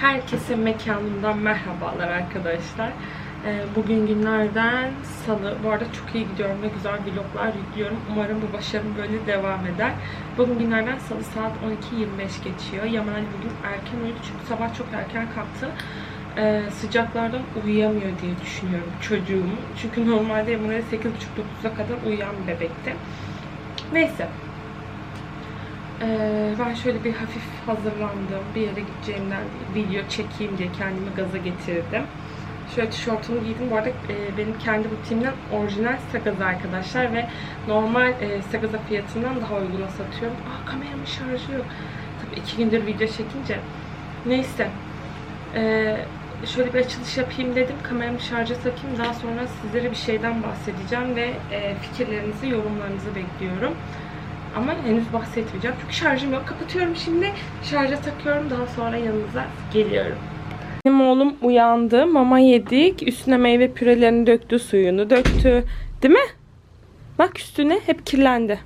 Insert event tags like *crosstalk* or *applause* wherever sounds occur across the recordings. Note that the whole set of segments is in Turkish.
Herkese mekanımdan merhabalar arkadaşlar. Ee, Bugün günlerden salı. Bu arada çok iyi gidiyorum ve güzel vloglar yüklüyorum. Umarım bu başarım böyle devam eder. Bugün günlerden salı saat 12.25 geçiyor. Yaman Ali bugün erken uyudu çünkü sabah çok erken kalktı. Ee, sıcaklardan uyuyamıyor diye düşünüyorum çocuğum. Çünkü normalde Yaman Ali 8.30-9'a kadar uyuyan bir bebekti. Neyse. Ee, ben şöyle bir hafif hazırlandım. Bir yere gideceğimden video çekeyim diye kendimi gaza getirdim. Şöyle tişörtümü giydim. Bu arada e, benim kendi butiğimden orijinal Sagaz arkadaşlar ve normal e, Sagaz'a fiyatından daha uyguna satıyorum. Aa kameramın şarjı yok. Tabii iki gündür video çekince. Neyse. Ee, şöyle bir açılış yapayım dedim. Kameramı şarja takayım. Daha sonra sizlere bir şeyden bahsedeceğim ve e, fikirlerinizi, yorumlarınızı bekliyorum. Ama henüz bahsetmeyeceğim. Çünkü şarjım yok. Kapatıyorum şimdi. Şarja takıyorum. Daha sonra yanınıza geliyorum. Benim oğlum uyandı. Mama yedik. Üstüne meyve pürelerini döktü. Suyunu döktü. Değil mi? Bak üstüne hep kirlendi.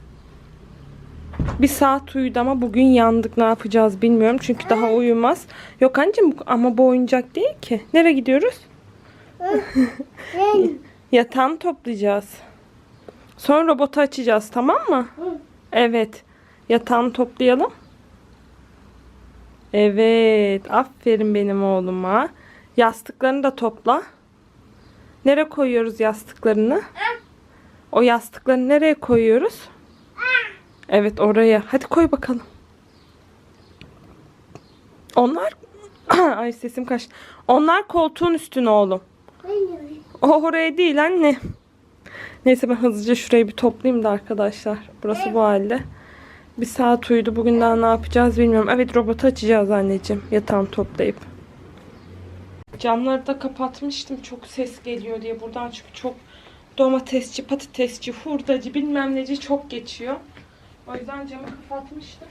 Bir saat uyudu ama bugün yandık. Ne yapacağız bilmiyorum. Çünkü daha uyumaz. Yok anneciğim ama bu oyuncak değil ki. Nereye gidiyoruz? *laughs* Yatağını toplayacağız. Sonra robotu açacağız tamam mı? Evet. Yatağını toplayalım. Evet. Aferin benim oğluma. Yastıklarını da topla. Nereye koyuyoruz yastıklarını? O yastıkları nereye koyuyoruz? Evet oraya. Hadi koy bakalım. Onlar *clears throat* Ay sesim kaçtı. Onlar koltuğun üstüne oğlum. O oraya değil anne. Neyse ben hızlıca şurayı bir toplayayım da arkadaşlar. Burası bu halde. Bir saat uyudu. Bugün daha ne yapacağız bilmiyorum. Evet robotu açacağız anneciğim. Yatağını toplayıp. Camları da kapatmıştım. Çok ses geliyor diye. Buradan çünkü çok domatesçi, patatesçi, hurdacı bilmem neci çok geçiyor. O yüzden camı kapatmıştım.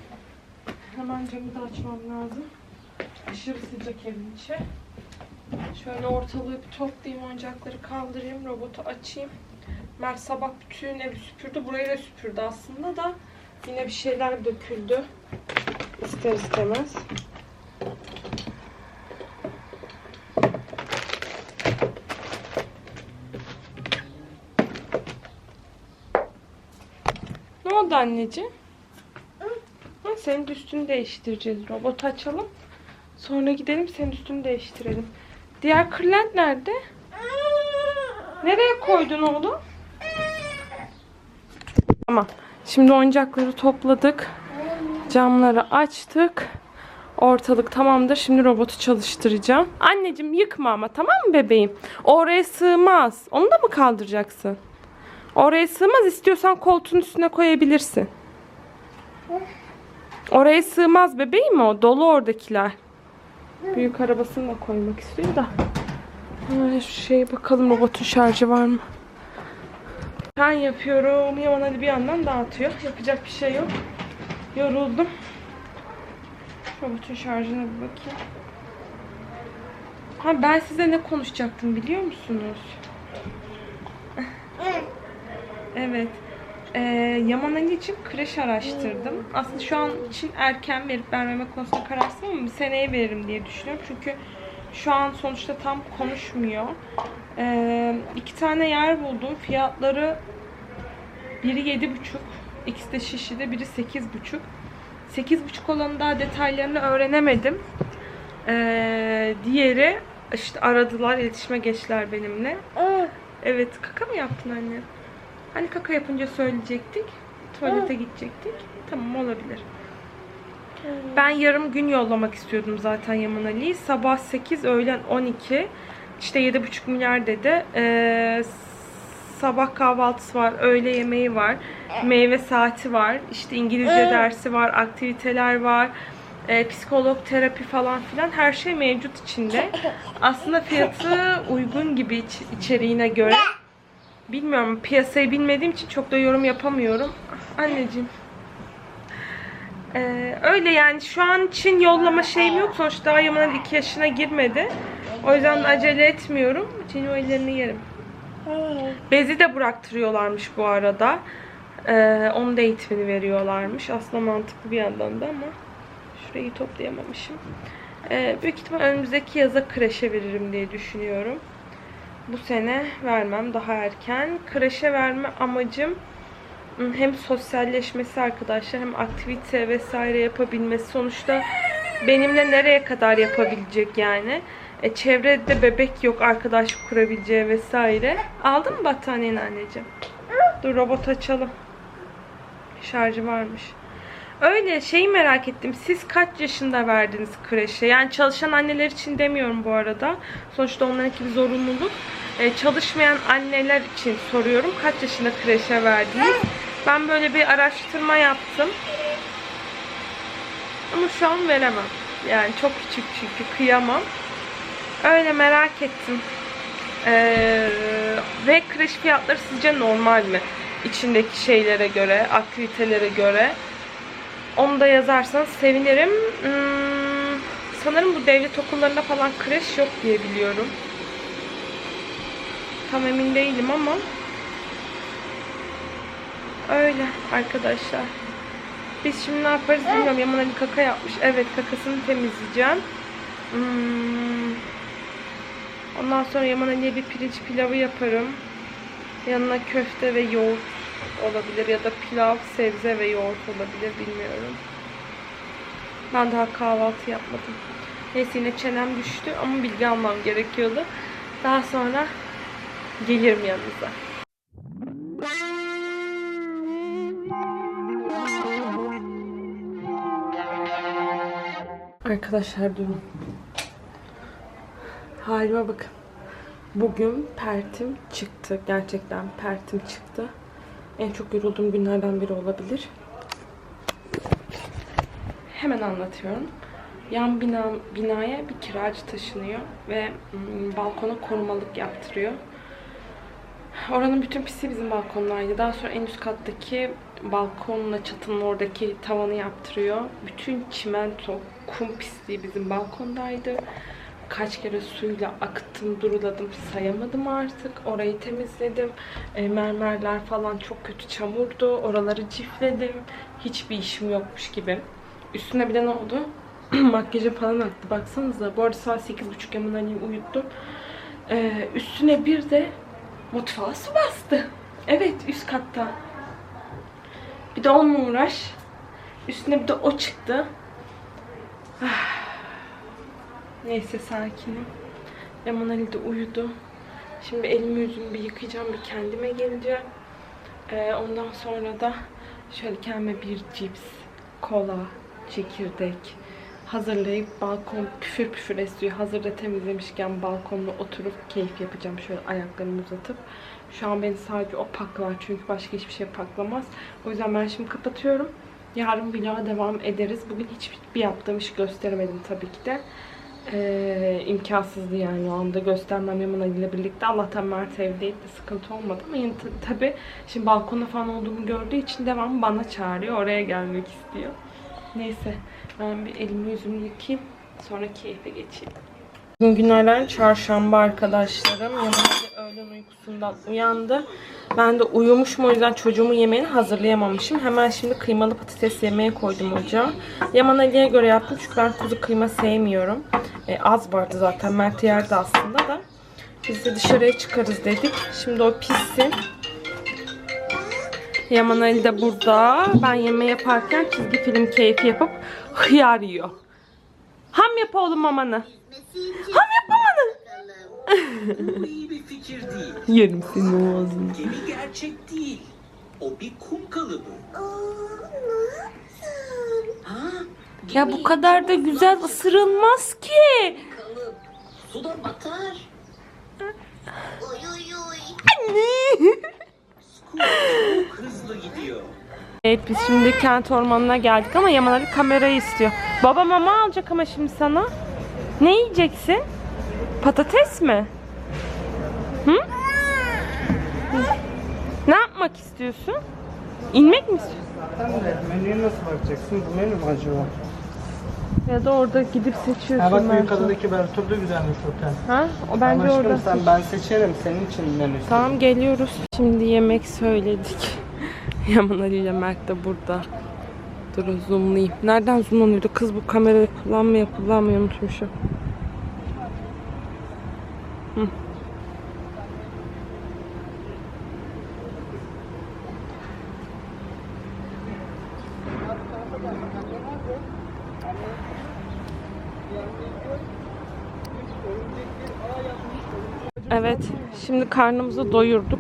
Hemen camı da açmam lazım. Aşırı sıcak evin içi. Şöyle ortalığı bir toplayayım, oyuncakları kaldırayım, robotu açayım. Mert sabah bütün evi süpürdü. Burayı da süpürdü aslında da yine bir şeyler döküldü. İster istemez. Ne oldu anneciğim? Senin de üstünü değiştireceğiz. Robotu açalım. Sonra gidelim senin üstünü değiştirelim. Diğer kırlent nerede? Nereye koydun oğlum? Tamam. Şimdi oyuncakları topladık. Camları açtık. Ortalık tamamdır. Şimdi robotu çalıştıracağım. Anneciğim yıkma ama tamam mı bebeğim? Oraya sığmaz. Onu da mı kaldıracaksın? Oraya sığmaz. İstiyorsan koltuğun üstüne koyabilirsin. Oraya sığmaz bebeğim o. Dolu oradakiler. Büyük arabasını da koymak istiyor da. Şu şeye bakalım robotun şarjı var mı? Ben yapıyorum. Yaman hadi bir yandan dağıtıyor. Yapacak bir şey yok. Yoruldum. Robotun şarjına bir bakayım. Ha ben size ne konuşacaktım biliyor musunuz? *laughs* Evet. Ee, Yaman Ali için kreş araştırdım. Aslında şu an için erken verip vermeme konusunda kararsızım ama bir seneye veririm diye düşünüyorum. Çünkü şu an sonuçta tam konuşmuyor. Ee, iki tane yer buldum. Fiyatları biri yedi buçuk, ikisi de Şişli'de, biri sekiz buçuk. Sekiz buçuk olanın daha detaylarını öğrenemedim. Ee, diğeri işte aradılar, iletişime geçtiler benimle. Evet, kaka mı yaptın anne? Hani kaka yapınca söyleyecektik. Tuvalete gidecektik. Tamam olabilir. Ben yarım gün yollamak istiyordum zaten Yaman Ali'yi. Sabah 8, öğlen 12. İşte 7,5 milyar dedi. Ee, sabah kahvaltısı var, öğle yemeği var, meyve saati var, işte İngilizce dersi var, aktiviteler var, ee, psikolog terapi falan filan her şey mevcut içinde. Aslında fiyatı uygun gibi iç- içeriğine göre. Bilmiyorum piyasayı bilmediğim için çok da yorum yapamıyorum. Anneciğim. Ee, öyle yani şu an için yollama şeyim yok. Sonuçta daha Yaman 2 yaşına girmedi. O yüzden acele etmiyorum. Senin o ellerini yerim. Bezi de bıraktırıyorlarmış bu arada. Ee, onun da eğitimini veriyorlarmış. Aslında mantıklı bir yandan da ama şurayı toplayamamışım. Ee, büyük ihtimal önümüzdeki yaza kreşe veririm diye düşünüyorum. Bu sene vermem daha erken. Kreşe verme amacım ım, hem sosyalleşmesi arkadaşlar hem aktivite vesaire yapabilmesi. Sonuçta benimle nereye kadar yapabilecek yani. E, çevrede bebek yok arkadaş kurabileceği vesaire. Aldın mı battaniyeni anneciğim? Dur robot açalım. Şarjı varmış. Öyle şeyi merak ettim. Siz kaç yaşında verdiniz kreşe? Yani çalışan anneler için demiyorum bu arada. Sonuçta onlarınki bir zorunluluk. Ee, çalışmayan anneler için soruyorum. Kaç yaşında kreşe verdiniz? Ben böyle bir araştırma yaptım. Ama şu an veremem. Yani çok küçük çünkü kıyamam. Öyle merak ettim. Ee, ve kreş fiyatları sizce normal mi? İçindeki şeylere göre, aktivitelere göre. Onu da yazarsanız sevinirim. Hmm, sanırım bu devlet okullarında falan kreş yok diye biliyorum. Tam emin değilim ama öyle arkadaşlar. Biz şimdi ne yaparız bilmiyorum. Yaman Ali kaka yapmış. Evet kakasını temizleyeceğim. Hmm. Ondan sonra Yaman Ali'ye bir pirinç pilavı yaparım. Yanına köfte ve yoğurt olabilir ya da pilav, sebze ve yoğurt olabilir bilmiyorum. Ben daha kahvaltı yapmadım. Neyse yine çenem düştü ama bilgi almam gerekiyordu. Daha sonra gelirim yanınıza. Arkadaşlar durun. Halime bakın. Bugün pertim çıktı. Gerçekten pertim çıktı. En çok yorulduğum günlerden biri olabilir. Hemen anlatıyorum. Yan bina, binaya bir kiracı taşınıyor ve mm, balkona korumalık yaptırıyor. Oranın bütün pisliği bizim balkonlardaydı. Daha sonra en üst kattaki balkonla çatının oradaki tavanı yaptırıyor. Bütün çimento, kum pisliği bizim balkondaydı. Kaç kere suyla akıttım, duruladım, sayamadım artık. Orayı temizledim. E, mermerler falan çok kötü çamurdu. Oraları cifledim. Hiçbir işim yokmuş gibi. Üstüne bir de ne oldu? *clears throat* Makyajım falan aktı. Baksanıza. Bu arada saat 8.30 Yaman Ali'yi uyuttum. E, üstüne bir de mutfağa su bastı. Evet üst katta. Bir de onunla uğraş. Üstüne bir de o çıktı. Neyse sakinim. Yaman Ali de uyudu. Şimdi elimi yüzümü bir yıkayacağım. Bir kendime geleceğim. Ee, ondan sonra da şöyle kendime bir cips, kola, çekirdek hazırlayıp balkon püfür püfür esiyor. Hazırda temizlemişken balkonda oturup keyif yapacağım. Şöyle ayaklarımı uzatıp. Şu an beni sadece o paklar çünkü başka hiçbir şey paklamaz. O yüzden ben şimdi kapatıyorum. Yarın vloga devam ederiz. Bugün hiçbir yaptığım iş gösteremedim tabii ki de. Ee, imkansızdı yani o anda göstermem Yaman Ali ile birlikte. Allah'tan Mert evdeydi de sıkıntı olmadı ama yine ta- tabii şimdi balkonda falan olduğumu gördüğü için devam bana çağırıyor. Oraya gelmek istiyor. Neyse ben bir elimi yüzümü yıkayayım. Sonra keyfe geçeyim. Bugün günlerden çarşamba arkadaşlarım. Ali öğlen uykusundan uyandı. Ben de uyumuşum o yüzden çocuğumun yemeğini hazırlayamamışım. Hemen şimdi kıymalı patates yemeğe koydum ocağa. Yaman Ali'ye göre yaptım çünkü ben kuzu kıyma sevmiyorum. E, az vardı zaten. Mert yerdi aslında da. Biz de dışarıya çıkarız dedik. Şimdi o pişsin. Yaman Ali de burada. Ben yemeği yaparken çizgi film keyfi yapıp hıyar yiyor. Ham yap oğlum mamanı. Ham yap mamanı. Bu iyi bir fikir değil. *laughs* Yerim senin ağzını. Gemi gerçek değil. O bir kum kalıbı. Ha? Ya bu kadar da güzel ısırılmaz ki. Kalıp. Suda batar. Scoot çok hızlı gidiyor. Evet biz şimdi kent ormanına geldik ama Yaman Ali kamerayı istiyor. Baba mama alacak ama şimdi sana. Ne yiyeceksin? Patates mi? Hı? Ne yapmak istiyorsun? İnmek mi istiyorsun? Menüye nasıl bakacaksın? Bu menü mü acaba? Ya da orada gidip seçiyorsun. Ha bak büyük adadaki Bertur da güzelmiş otel. Ha? O bence Ama orada. sen ben seçerim senin için menüsü. Tamam geliyoruz. Şimdi yemek söyledik. Yaman Ali ile Mert de burada. Dur zoomlayayım. Nereden zoomlanıyordu? Kız bu kamerayı kullanmaya kullanmayı unutmuşum. Hı. Evet, şimdi karnımızı doyurduk.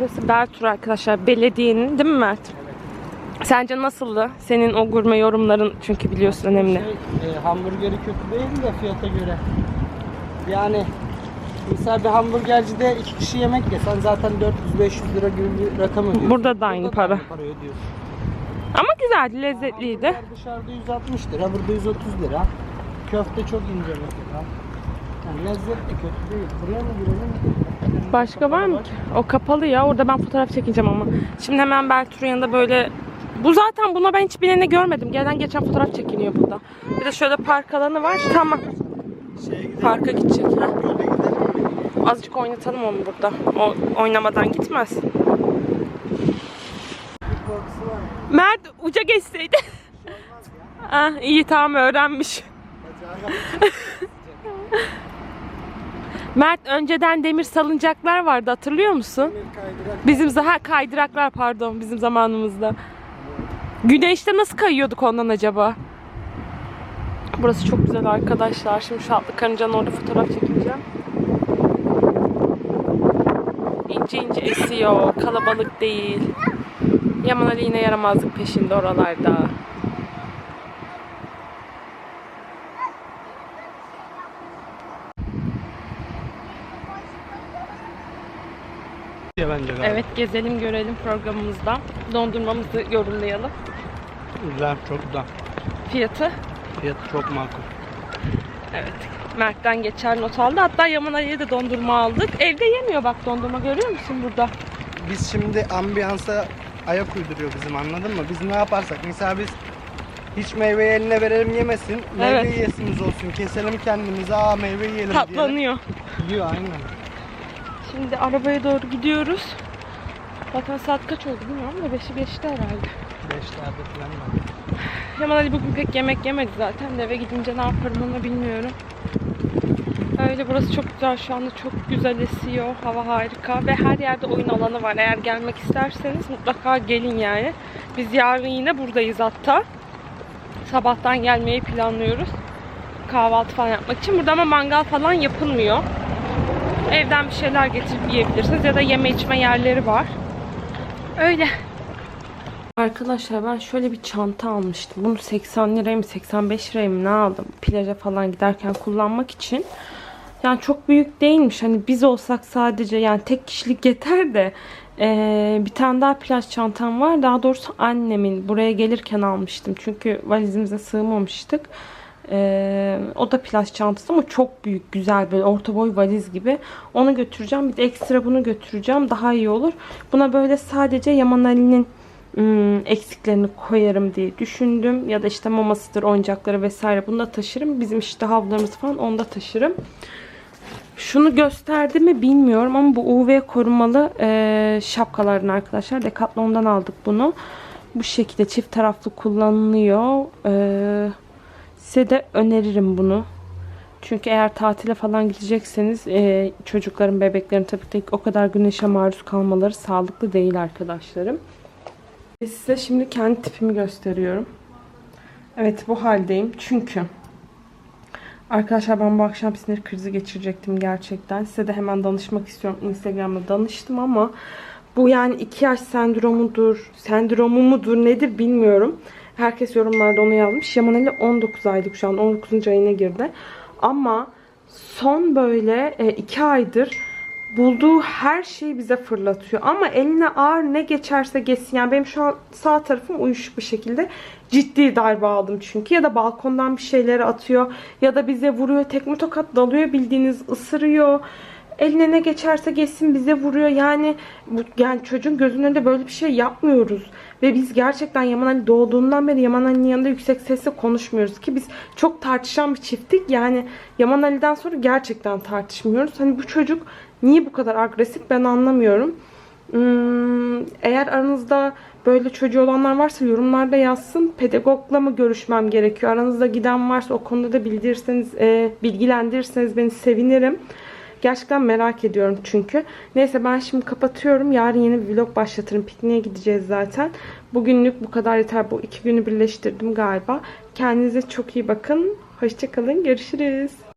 Burası Bertur arkadaşlar, belediyenin değil mi Mert? Sence nasıldı? Senin o gurme yorumların çünkü biliyorsun önemli. Şey, e, hamburgeri kötü değil de fiyata göre. Yani mesela bir hamburgercide iki kişi yemek yesen zaten 400-500 lira gibi bir rakam ödüyorsun. Burada da aynı para. para ödüyorsun. Ama güzeldi, lezzetliydi. Hamburger dışarıda 160 lira, burada 130 lira. Köfte çok ince mesela. Yani lezzetli kötü değil. Buraya mı girelim? Başka var mı ki? O kapalı ya. Orada ben fotoğraf çekeceğim ama. Şimdi hemen Bertur'un yanında böyle... Bu zaten buna ben hiç bileni görmedim. Gelen geçen fotoğraf çekiniyor burada. Bir de şöyle park alanı var. Tamam. Parka gidecek. Ha. Azıcık oynatalım onu burada. O oynamadan gitmez. Mert uca geçseydi. *laughs* ah, iyi tamam öğrenmiş. *laughs* Mert önceden demir salıncaklar vardı hatırlıyor musun? Bizim zaha kaydıraklar pardon bizim zamanımızda. Güneşte nasıl kayıyorduk ondan acaba? Burası çok güzel arkadaşlar. Şimdi şu atlı karıncanın orada fotoğraf çekeceğim. İnce ince esiyor. Kalabalık değil. Yaman Ali yine yaramazlık peşinde oralarda. Ya bence galiba. Evet gezelim görelim programımızda. Dondurmamızı yorumlayalım. Güzel, çok güzel. Fiyatı Fiyatı çok makul. Evet. Mert'ten geçer not aldı. Hatta Yaman Ali'ye de dondurma aldık. Evde yemiyor bak dondurma görüyor musun burada? Biz şimdi ambiyansa ayak uyduruyor bizim anladın mı? Biz ne yaparsak mesela biz hiç meyveyi eline verelim yemesin. Meyve Evet. yiyesimiz olsun. Keselim kendimize. Aa meyve yiyelim diye. Tatlanıyor. Yiyor aynen. Şimdi arabaya doğru gidiyoruz. Zaten saat kaç oldu bilmiyorum da 5'i geçti herhalde. Beşlerde falan var. Yaman Ali bugün pek yemek yemedi zaten de eve gidince ne yaparım onu bilmiyorum. Öyle burası çok güzel şu anda çok güzel esiyor. Hava harika ve her yerde oyun alanı var. Eğer gelmek isterseniz mutlaka gelin yani. Biz yarın yine buradayız hatta. Sabahtan gelmeyi planlıyoruz. Kahvaltı falan yapmak için. Burada ama mangal falan yapılmıyor. Evden bir şeyler getirip yiyebilirsiniz ya da yeme içme yerleri var. Öyle. Arkadaşlar ben şöyle bir çanta almıştım. Bunu 80 liraya mı 85 liraya mı ne aldım? Plaja falan giderken kullanmak için. Yani çok büyük değilmiş. Hani biz olsak sadece yani tek kişilik yeter de eee, bir tane daha plaj çantam var. Daha doğrusu annemin buraya gelirken almıştım. Çünkü valizimize sığmamıştık. Eee, o da plaj çantası ama çok büyük, güzel böyle orta boy valiz gibi. Onu götüreceğim. Bir de ekstra bunu götüreceğim. Daha iyi olur. Buna böyle sadece Yaman Ali'nin hmm, eksiklerini koyarım diye düşündüm. Ya da işte mamasıdır, oyuncakları vesaire bunu da taşırım. Bizim işte havlularımız falan onu da taşırım. Şunu gösterdi mi bilmiyorum ama bu UV korumalı e, şapkalardan arkadaşlar. Decathlon'dan aldık bunu. Bu şekilde çift taraflı kullanılıyor. E, size de öneririm bunu. Çünkü eğer tatile falan gidecekseniz e, çocukların, bebeklerin tabii ki o kadar güneşe maruz kalmaları sağlıklı değil arkadaşlarım. Size şimdi kendi tipimi gösteriyorum. Evet bu haldeyim. Çünkü arkadaşlar ben bu akşam sinir krizi geçirecektim gerçekten. Size de hemen danışmak istiyorum. Instagram'da danıştım ama bu yani iki yaş sendromudur, sendromu mudur nedir bilmiyorum. Herkes yorumlarda onu yazmış. Yaman Ali 19 aylık şu an 19. ayına girdi. Ama son böyle 2 aydır bulduğu her şeyi bize fırlatıyor. Ama eline ağır ne geçerse geçsin. Yani benim şu an sağ tarafım uyuşuk bir şekilde ciddi darbe aldım çünkü. Ya da balkondan bir şeyleri atıyor. Ya da bize vuruyor. Tekme tokat dalıyor bildiğiniz ısırıyor. Eline ne geçerse geçsin bize vuruyor. Yani yani çocuğun gözünün önünde böyle bir şey yapmıyoruz. Ve biz gerçekten Yaman Ali doğduğundan beri Yaman Ali'nin yanında yüksek sesle konuşmuyoruz ki biz çok tartışan bir çifttik. Yani Yaman Ali'den sonra gerçekten tartışmıyoruz. Hani bu çocuk niye bu kadar agresif ben anlamıyorum. Hmm, eğer aranızda böyle çocuğu olanlar varsa yorumlarda yazsın. Pedagogla mı görüşmem gerekiyor? Aranızda giden varsa o konuda da bildirirseniz, e, bilgilendirirseniz beni sevinirim. Gerçekten merak ediyorum çünkü. Neyse ben şimdi kapatıyorum. Yarın yeni bir vlog başlatırım. Pikniğe gideceğiz zaten. Bugünlük bu kadar yeter. Bu iki günü birleştirdim galiba. Kendinize çok iyi bakın. Hoşçakalın. Görüşürüz.